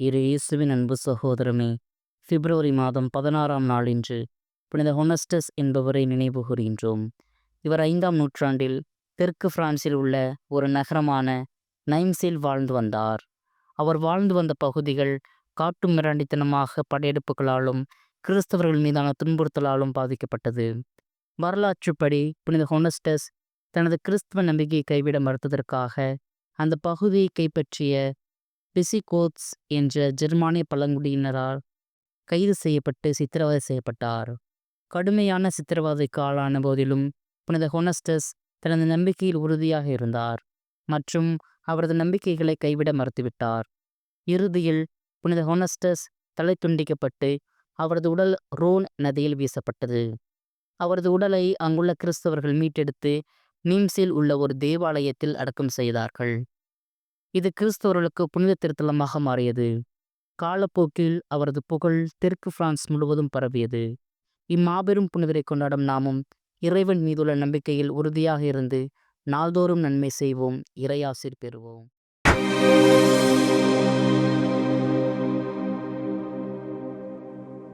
இரு இயேசுவின் அன்பு சகோதரமே பிப்ரவரி மாதம் பதினாறாம் நாளின்று புனித ஹொனஸ்டஸ் என்பவரை நினைவு கூறுகின்றோம் இவர் ஐந்தாம் நூற்றாண்டில் தெற்கு பிரான்சில் உள்ள ஒரு நகரமான நைம்ஸில் வாழ்ந்து வந்தார். அவர் வாழ்ந்து வந்த பகுதிகள் காட்டு மிராண்டித்தனமாக படையெடுப்புகளாலும் கிறிஸ்தவர்கள் மீதான துன்புறுத்தலாலும் பாதிக்கப்பட்டது. வரலாற்றுப்படி புனித ஹொனஸ்டஸ் தனது கிறிஸ்தவ நம்பிக்கையை கைவிட மறுத்ததற்காக அந்த பகுதியை கைப்பற்றிய பிசிகோத்ஸ் என்ற ஜெர்மானிய பழங்குடியினரால் கைது செய்யப்பட்டு சித்திரவதை செய்யப்பட்டார். கடுமையான சித்திரவதைக்கு ஆளான போதிலும் புனித ஹொனஸ்டஸ் தனது நம்பிக்கையில் உறுதியாக இருந்தார் மற்றும் அவரது நம்பிக்கைகளை கைவிட மறுத்துவிட்டார். இறுதியில் புனித ஹொனஸ்டஸ் தலை துண்டிக்கப்பட்டு அவரது உடல் ரோன் நதியில் வீசப்பட்டது. அவரது உடலை அங்குள்ள கிறிஸ்தவர்கள் மீட்டெடுத்து நீம்ஸில் உள்ள ஒரு தேவாலயத்தில் அடக்கம் செய்தார்கள். இது கிறிஸ்தவர்களுக்கு புனித திருத்தலமாக மாறியது. காலப்போக்கில் அவரது புகழ் தெற்கு பிரான்ஸ் முழுவதும் பரவியது. இம்மாபெரும் புனிதரை கொண்டாடும் நாமும் இறைவன் மீதுள்ள நம்பிக்கையில் உறுதியாக இருந்து நாள்தோறும் நன்மை செய்வோம் இறையாசிர் பெறுவோம்.